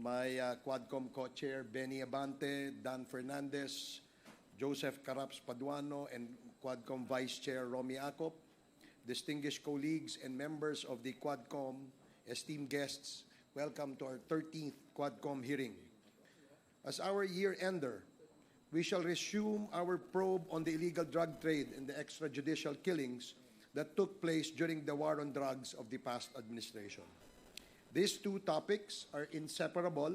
my uh, Quadcom co-chair Benny Abante, Dan Fernandez, Joseph Caraps Paduano, and Quadcom Vice Chair Romy Acop, distinguished colleagues and members of the Quadcom, esteemed guests, welcome to our 13th Quadcom hearing. As our year-ender, we shall resume our probe on the illegal drug trade and the extrajudicial killings that took place during the war on drugs of the past administration. These two topics are inseparable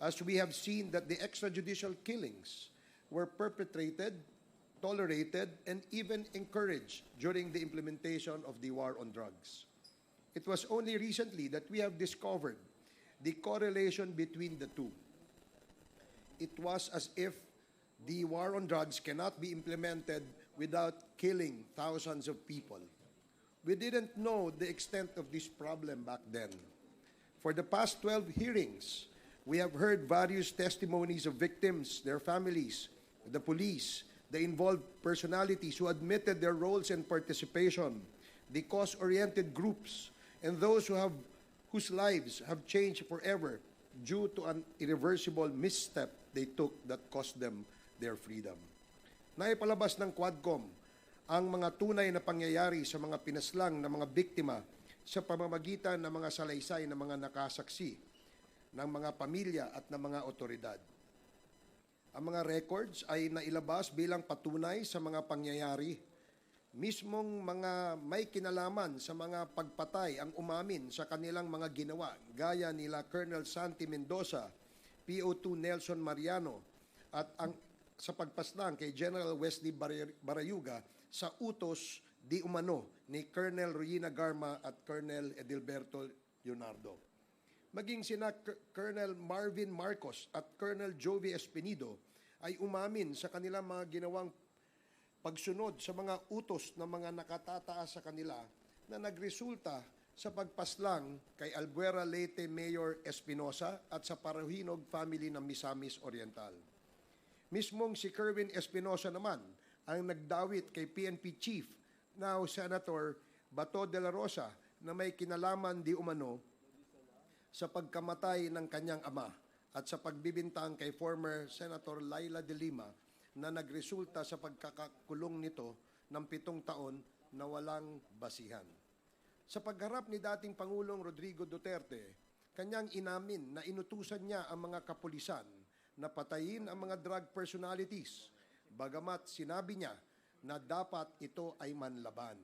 as we have seen that the extrajudicial killings were perpetrated, tolerated, and even encouraged during the implementation of the war on drugs. It was only recently that we have discovered the correlation between the two. It was as if the war on drugs cannot be implemented without killing thousands of people. We didn't know the extent of this problem back then. For the past 12 hearings, we have heard various testimonies of victims, their families, the police, the involved personalities who admitted their roles and participation, the cause-oriented groups, and those who have whose lives have changed forever due to an irreversible misstep they took that cost them their freedom. Naipalabas ng Quadcom ang mga tunay na pangyayari sa mga pinaslang na mga biktima sa pamamagitan ng mga salaysay ng mga nakasaksi ng mga pamilya at ng mga otoridad. Ang mga records ay nailabas bilang patunay sa mga pangyayari. Mismong mga may kinalaman sa mga pagpatay ang umamin sa kanilang mga ginawa, gaya nila Colonel Santi Mendoza, PO2 Nelson Mariano, at ang sa pagpaslang kay General Wesley Bar- Barayuga sa utos di umano ni Colonel Ruina Garma at Colonel Edilberto Leonardo. Maging sina Colonel Marvin Marcos at Colonel Jovi Espinido ay umamin sa kanilang mga ginawang pagsunod sa mga utos ng mga nakatataas sa kanila na nagresulta sa pagpaslang kay Albuera Leyte Mayor Espinosa at sa Parahinog family ng Misamis Oriental. Mismong si Kerwin Espinosa naman ang nagdawit kay PNP Chief, now Senator Bato de la Rosa, na may kinalaman di umano sa pagkamatay ng kanyang ama at sa pagbibintang kay former Senator Laila de Lima na nagresulta sa pagkakakulong nito ng pitong taon na walang basihan. Sa pagharap ni dating Pangulong Rodrigo Duterte, kanyang inamin na inutusan niya ang mga kapulisan na patayin ang mga drug personalities, bagamat sinabi niya na dapat ito ay manlaban,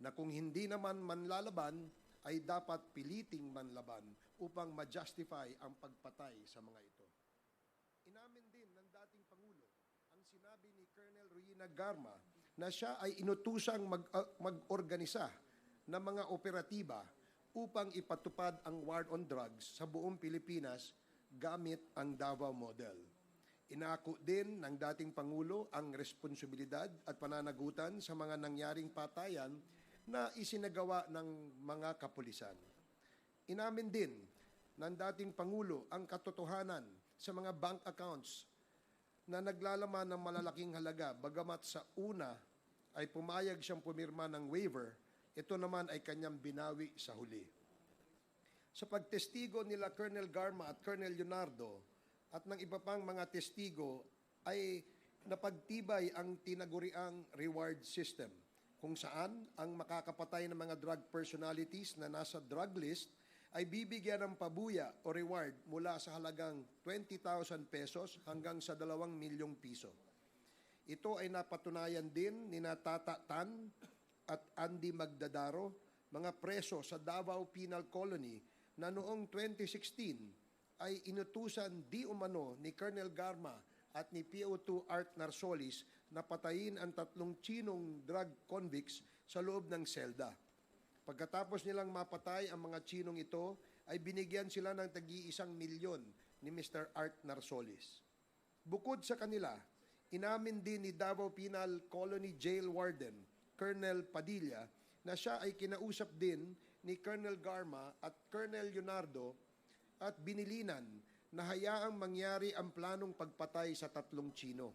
na kung hindi naman manlalaban, ay dapat piliting manlaban upang ma-justify ang pagpatay sa mga ito. Inamin din ng dating Pangulo ang sinabi ni Colonel Ruina Garma na siya ay inutusang mag, uh, mag-organisa ng mga operatiba upang ipatupad ang war on drugs sa buong Pilipinas gamit ang Davao model. Inako din ng dating Pangulo ang responsibilidad at pananagutan sa mga nangyaring patayan na isinagawa ng mga kapulisan. Inamin din ng dating Pangulo ang katotohanan sa mga bank accounts na naglalaman ng malalaking halaga bagamat sa una ay pumayag siyang pumirma ng waiver, ito naman ay kanyang binawi sa huli. Sa pagtestigo nila Colonel Garma at Colonel Leonardo at ng iba pang mga testigo ay napagtibay ang tinaguriang reward system kung saan ang makakapatay ng mga drug personalities na nasa drug list ay bibigyan ng pabuya o reward mula sa halagang 20,000 pesos hanggang sa 2 milyong piso. Ito ay napatunayan din ni Natata Tan at Andy Magdadaro, mga preso sa Davao Penal Colony na noong 2016 ay inutusan di umano ni Colonel Garma at ni PO2 Art Narsolis na patayin ang tatlong Chinong drug convicts sa loob ng selda. Pagkatapos nilang mapatay ang mga Chinong ito, ay binigyan sila ng tagi-isang milyon ni Mr. Art Narsolis. Bukod sa kanila, inamin din ni Davao Penal Colony Jail Warden, Colonel Padilla, na siya ay kinausap din ni Colonel Garma at Colonel Leonardo at binilinan na hayaang mangyari ang planong pagpatay sa tatlong Chino.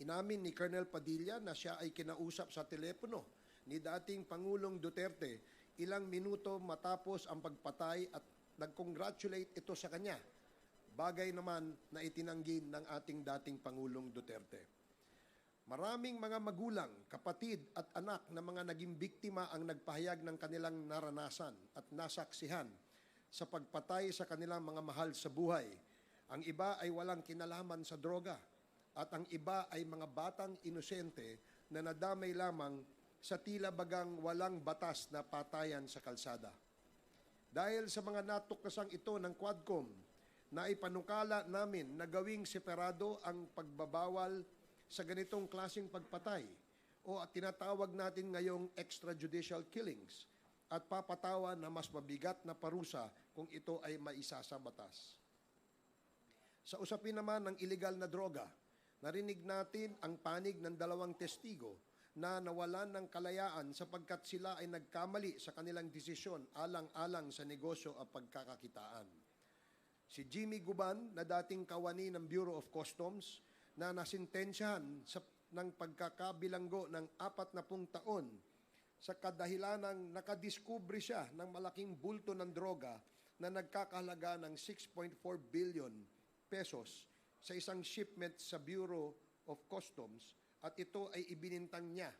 Inamin ni Colonel Padilla na siya ay kinausap sa telepono ni dating Pangulong Duterte ilang minuto matapos ang pagpatay at nag-congratulate ito sa kanya. Bagay naman na itinanggi ng ating dating Pangulong Duterte. Maraming mga magulang, kapatid at anak na mga naging biktima ang nagpahayag ng kanilang naranasan at nasaksihan sa pagpatay sa kanilang mga mahal sa buhay. Ang iba ay walang kinalaman sa droga at ang iba ay mga batang inosente na nadamay lamang sa tila bagang walang batas na patayan sa kalsada. Dahil sa mga natuklasang ito ng Quadcom, na ipanukala namin na gawing separado ang pagbabawal sa ganitong klasing pagpatay o at tinatawag natin ngayong extrajudicial killings at papatawa na mas mabigat na parusa kung ito ay maisa sa batas. Sa usapin naman ng illegal na droga, narinig natin ang panig ng dalawang testigo na nawalan ng kalayaan sapagkat sila ay nagkamali sa kanilang desisyon alang-alang sa negosyo at pagkakakitaan. Si Jimmy Guban na dating kawani ng Bureau of Customs na nasintensyahan sa, ng pagkakabilanggo ng apat na taon sa kadahilan ng nakadiskubre siya ng malaking bulto ng droga na nagkakahalaga ng 6.4 billion pesos sa isang shipment sa Bureau of Customs at ito ay ibinintang niya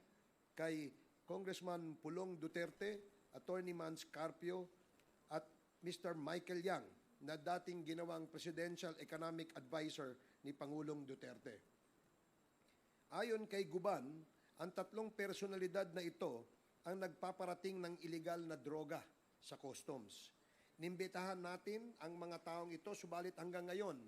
kay Congressman Pulong Duterte, Attorney Mans Carpio at Mr. Michael Yang na dating ginawang Presidential Economic Advisor ni Pangulong Duterte. Ayon kay Guban, ang tatlong personalidad na ito ang nagpaparating ng ilegal na droga sa customs. Nimbitahan natin ang mga taong ito, subalit hanggang ngayon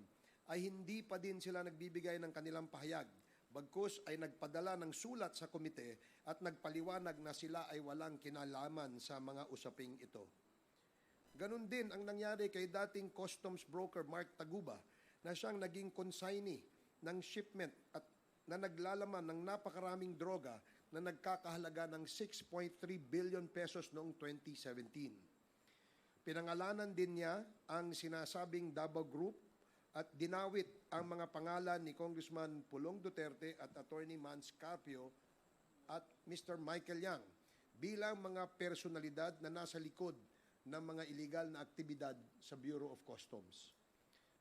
ay hindi pa din sila nagbibigay ng kanilang pahayag. Bagkus ay nagpadala ng sulat sa komite at nagpaliwanag na sila ay walang kinalaman sa mga usaping ito. Ganon din ang nangyari kay dating customs broker Mark Taguba na siyang naging consignee ng shipment at na naglalaman ng napakaraming droga na nagkakahalaga ng 6.3 billion pesos noong 2017. Pinangalanan din niya ang sinasabing Davao Group at dinawit ang mga pangalan ni Congressman Pulong Duterte at Attorney Mans Carpio at Mr. Michael Yang bilang mga personalidad na nasa likod ng mga illegal na aktibidad sa Bureau of Customs.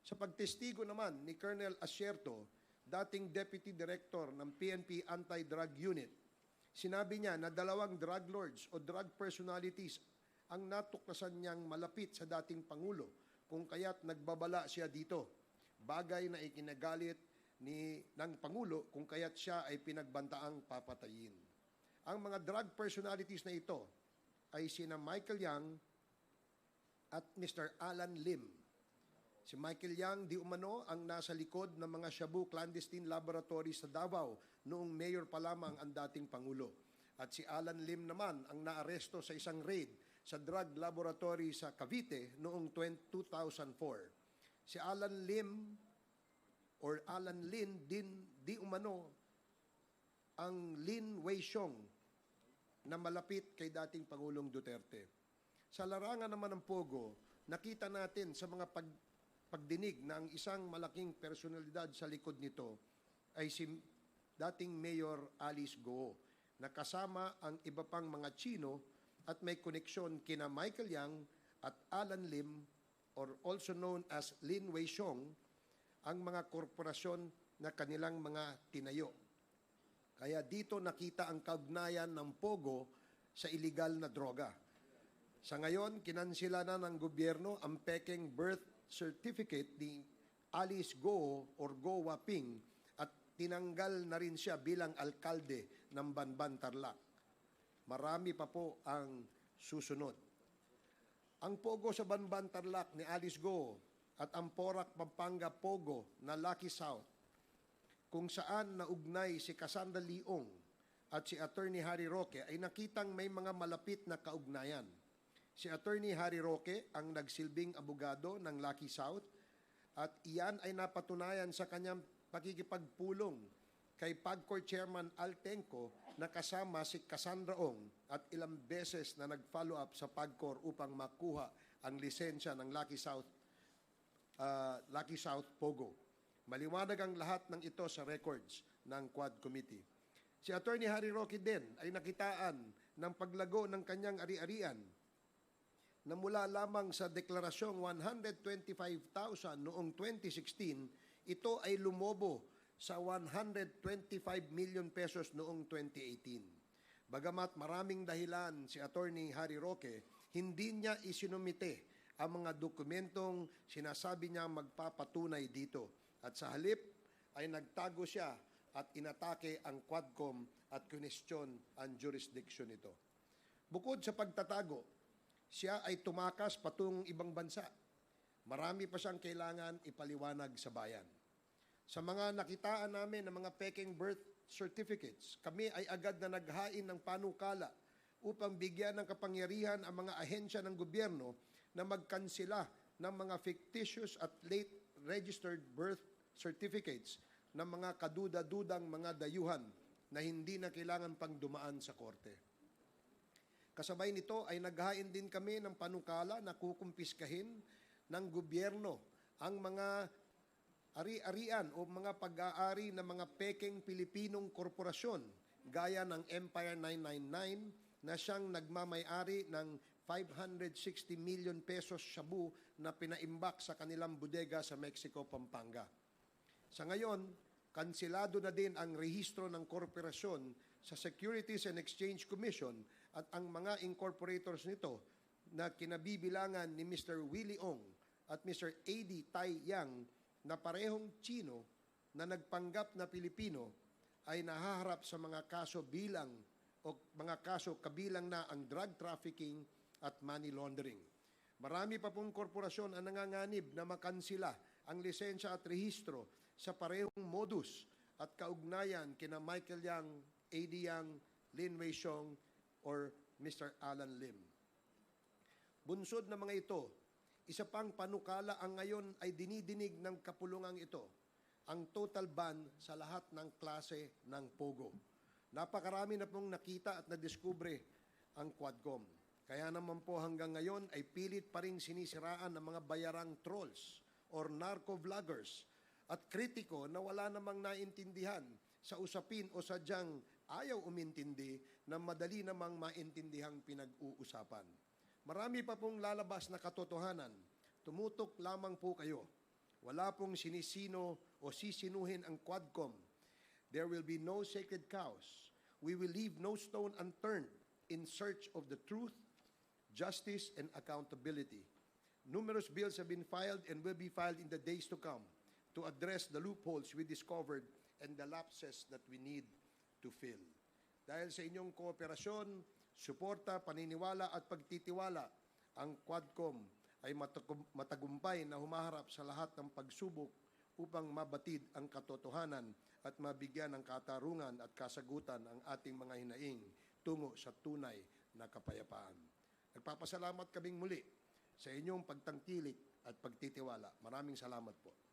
Sa pagtestigo naman ni Colonel Asierto, dating Deputy Director ng PNP Anti-Drug Unit, sinabi niya na dalawang drug lords o drug personalities ang natuklasan niyang malapit sa dating Pangulo kung kaya't nagbabala siya dito. Bagay na ikinagalit ni ng Pangulo kung kaya't siya ay pinagbantaang papatayin. Ang mga drug personalities na ito ay sina Michael Yang at Mr. Alan Lim. Si Michael Yang di umano ang nasa likod ng mga Shabu clandestine laboratory sa Davao noong mayor pa lamang ang dating Pangulo. At si Alan Lim naman ang naaresto sa isang raid sa drug laboratory sa Cavite noong 20- 2004. Si Alan Lim or Alan Lin din di umano ang Lin Weixiong na malapit kay dating Pangulong Duterte. Sa larangan naman ng Pogo, nakita natin sa mga pag, pagdinig na ang isang malaking personalidad sa likod nito ay si dating Mayor Alice Go na kasama ang iba pang mga Chino at may koneksyon kina Michael Yang at Alan Lim or also known as Lin Weixiong ang mga korporasyon na kanilang mga tinayo. Kaya dito nakita ang kaugnayan ng Pogo sa iligal na droga. Sa ngayon, kinansila na ng gobyerno ang peking birth certificate ni Alice Go or Go Waping at tinanggal na rin siya bilang alkalde ng Banban Tarlac. Marami pa po ang susunod. Ang Pogo sa Banban Tarlac ni Alice Go at ang Porac Pampanga Pogo na Lucky South kung saan naugnay si Cassandra Leong at si Attorney Harry Roque ay nakitang may mga malapit na kaugnayan. Si Attorney Harry Roque ang nagsilbing abogado ng Lucky South at iyan ay napatunayan sa kanyang pakikipagpulong kay PAGCOR Chairman Al Tenco na kasama si Cassandra Ong at ilang beses na nag-follow up sa PAGCOR upang makuha ang lisensya ng Lucky South uh, Lucky South Pogo. Maliwanag ang lahat ng ito sa records ng Quad Committee. Si Attorney Harry Roque din ay nakitaan ng paglago ng kanyang ari-arian na mula lamang sa deklarasyong 125,000 noong 2016, ito ay lumobo sa 125 million pesos noong 2018. Bagamat maraming dahilan si Attorney Harry Roque, hindi niya isinumite ang mga dokumentong sinasabi niya magpapatunay dito. At sa halip ay nagtago siya at inatake ang Quadcom at kunestyon ang jurisdiction nito. Bukod sa pagtatago, siya ay tumakas patungong ibang bansa. Marami pa siyang kailangan ipaliwanag sa bayan. Sa mga nakitaan namin ng mga peking birth certificates, kami ay agad na naghain ng panukala upang bigyan ng kapangyarihan ang mga ahensya ng gobyerno na magkansila ng mga fictitious at late registered birth certificates ng mga kaduda-dudang mga dayuhan na hindi na kailangan pang dumaan sa korte. Kasabay nito ay naghain din kami ng panukala na kukumpiskahin ng gobyerno ang mga ari-arian o mga pag-aari ng mga peking Pilipinong korporasyon gaya ng Empire 999 na siyang nagmamay-ari ng 560 million pesos shabu na pinaimbak sa kanilang bodega sa Mexico, Pampanga. Sa ngayon, kansilado na din ang rehistro ng korporasyon sa Securities and Exchange Commission at ang mga incorporators nito na kinabibilangan ni Mr. Willie Ong at Mr. A.D. Tai Yang na parehong Chino na nagpanggap na Pilipino ay nahaharap sa mga kaso bilang o mga kaso kabilang na ang drug trafficking at money laundering. Marami pa pong korporasyon ang nanganganib na makansila ang lisensya at rehistro sa parehong modus at kaugnayan kina Michael Yang, A.D. Yang, Lin Wei Xiong, or Mr. Alan Lim. Bunsod na mga ito, isa pang panukala ang ngayon ay dinidinig ng kapulungang ito, ang total ban sa lahat ng klase ng POGO. Napakarami na pong nakita at nadiskubre ang Quadcom. Kaya naman po hanggang ngayon ay pilit pa rin sinisiraan ng mga bayarang trolls or narco-vloggers at kritiko na wala namang naintindihan sa usapin o sadyang ayaw umintindi na madali namang maintindihang pinag-uusapan. Marami pa pong lalabas na katotohanan. Tumutok lamang po kayo. Wala pong sinisino o sisinuhin ang Quadcom. There will be no sacred cows. We will leave no stone unturned in search of the truth, justice, and accountability. Numerous bills have been filed and will be filed in the days to come to address the loopholes we discovered and the lapses that we need to fill. Dahil sa inyong kooperasyon, suporta, paniniwala at pagtitiwala, ang Quadcom ay matagum- matagumpay na humaharap sa lahat ng pagsubok upang mabatid ang katotohanan at mabigyan ng katarungan at kasagutan ang ating mga hinaing tungo sa tunay na kapayapaan. Nagpapasalamat kaming muli sa inyong pagtangkilik at pagtitiwala. Maraming salamat po.